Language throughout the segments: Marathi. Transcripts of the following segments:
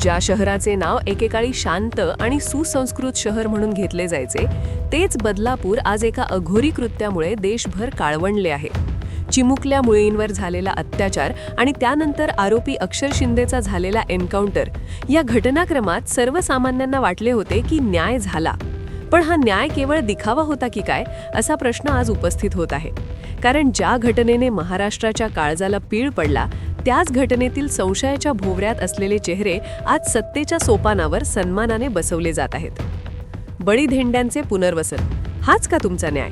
ज्या शहराचे नाव एकेकाळी शांत आणि सुसंस्कृत शहर म्हणून घेतले जायचे तेच बदलापूर आज एका अघोरी कृत्यामुळे देशभर काळवणले आहे. चिमुकल्या मुळींवर झालेला अत्याचार आणि त्यानंतर आरोपी अक्षर शिंदेचा झालेला एन्काउंटर या घटनाक्रमात सर्वसामान्यांना वाटले होते की न्याय झाला. पण हा न्याय केवळ दिखावा होता की काय असा प्रश्न आज उपस्थित होत आहे. कारण ज्या घटनेने महाराष्ट्राच्या काळजाला पीळ पडला त्याच घटनेतील संशयाच्या भोवऱ्यात असलेले चेहरे आज सत्तेच्या सोपानावर सन्मानाने बसवले जात आहेत. बळीधेंड्यांचे पुनर्वसन हाच का तुमचा न्याय?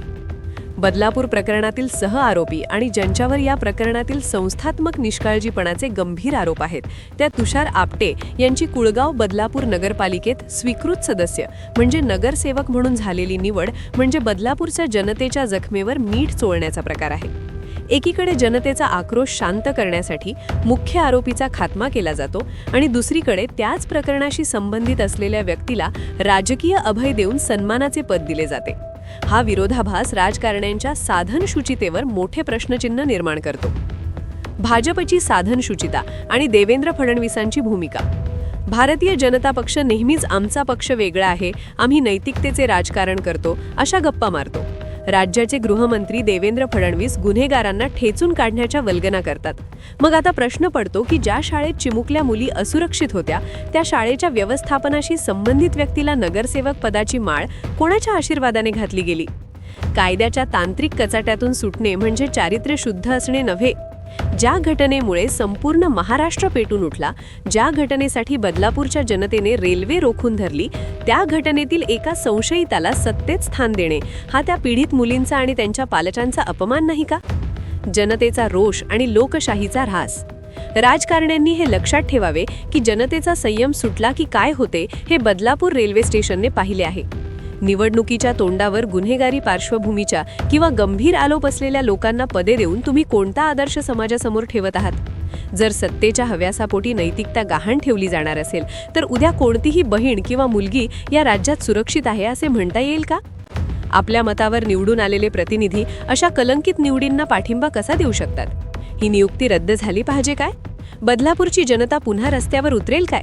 बदलापूर प्रकरणातील सह आरोपी आणि ज्यांच्यावर या प्रकरणातील संस्थात्मक निष्काळजीपणाचे गंभीर आरोप आहेत त्या तुषार आपटे यांची कुळगाव बदलापूर नगरपालिकेत स्वीकृत सदस्य म्हणजे नगरसेवक म्हणून झालेली निवड म्हणजे बदलापूरच्या जनतेच्या जखमेवर मीठ चोळण्याचा प्रकार आहे. एकीकडे जनतेचा आक्रोश शांत करण्यासाठी मुख्य आरोपीचा खात्मा केला जातो आणि दुसरीकडे त्याच प्रकरणाशी संबंधित असलेल्या व्यक्तीला राजकीय अभय देऊन सन्मानाचे पद दिले जाते. हा विरोधाभास राजकारण्यांच्या साधनशुचितेवर मोठे प्रश्नचिन्ह निर्माण करतो. भाजपची साधनशुचिता आणि देवेंद्र फडणवीसांची भूमिका. भारतीय जनता पक्ष नेहमीच आमचा पक्ष वेगळा आहे आम्ही नैतिकतेचे राजकारण करतो अशा गप्पा मारतो. राज्याचे गृहमंत्री देवेंद्र फडणवीस गुन्हेगारांना ठेचून काढण्याच्या वल्गना करतात. मग आता प्रश्न पडतो की ज्या शाळेत चिमुकल्या मुली असुरक्षित होत्या त्या शाळेच्या व्यवस्थापनाशी संबंधित व्यक्तीला नगरसेवक पदाची माळ कोणाच्या आशीर्वादाने घातली गेली? कायद्याच्या तांत्रिक कचाट्यातून सुटणे म्हणजे चारित्र्य शुद्ध असणे नव्हे. ज्या घटनेमुळे संपूर्ण महाराष्ट्र पेटून उठला ज्या घटनेसाठी बदलापूरच्या जनतेने रेल्वे रोखून धरली त्या घटनेतील एका संशयिताला सत्तेत स्थान देणे हा त्या पीडित मुलींचा आणि त्यांच्या पालकांचा अपमान नाही का? जनतेचा रोष आणि लोकशाहीचा ऱ्हास. राजकारण्यांनी हे लक्षात ठेवावे की जनतेचा संयम सुटला की काय होते हे बदलापूर रेल्वे स्टेशनने पाहिले आहे. निवडणुकीच्या तोंडावर गुन्हेगारी पार्श्वभूमीच्या किंवा गंभीर आलोप असलेल्या लोकांना पदे देऊन तुम्ही कोणता आदर्श समाजासमोर ठेवत आहात? जर सत्तेच्या हव्यासापोटी नैतिकता गहाण ठेवली जाणार असेल तर उद्या कोणतीही बहीण किंवा मुलगी या राज्यात सुरक्षित आहे असे म्हणता येईल का? आपल्या मतावर निवडून आलेले प्रतिनिधी अशा कलंकित निवडींना पाठिंबा कसा देऊ शकतात? ही नियुक्ती रद्द झाली पाहिजे काय? बदलापूरची जनता पुन्हा रस्त्यावर उतरेल काय?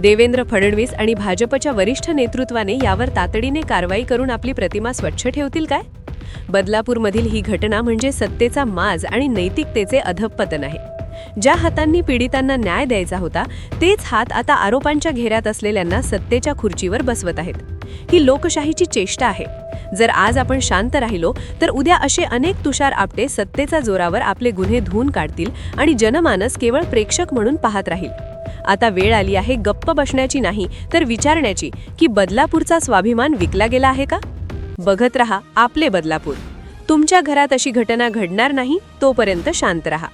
देवेंद्र फडणवीस आणि भाजपच्या वरिष्ठ नेतृत्वाने यावर तातडीने कारवाई करून आपली प्रतिमा स्वच्छ ठेवतील काय? बदलापूरमधील ही घटना म्हणजे सत्तेचा माज आणि नैतिकतेचे अधपतन आहे. ज्या हातांनी पीडितांना न्याय द्यायचा होता तेच हात आता आरोपांच्या घेऱ्यात असलेल्यांना सत्तेच्या खुर्चीवर बसवत आहेत. ही लोकशाहीची चेष्टा आहे. जर आज आपण शांत राहिलो तर उद्या असे अनेक तुषार आपटे सत्तेचा जोरावर आपले गुन्हे धुवून काढतील आणि जनमानस केवळ प्रेक्षक म्हणून पाहत राहील. आता वेळ आली आहे गप्प बसण्याची नाही तर विचारण्याची की बदलापूरचा स्वाभिमान विकला गेला आहे का? बघत रहा आपले बदलापूर. तुमच्या घरात अशी घटना घडणार नाही तोपर्यंत शांत रहा.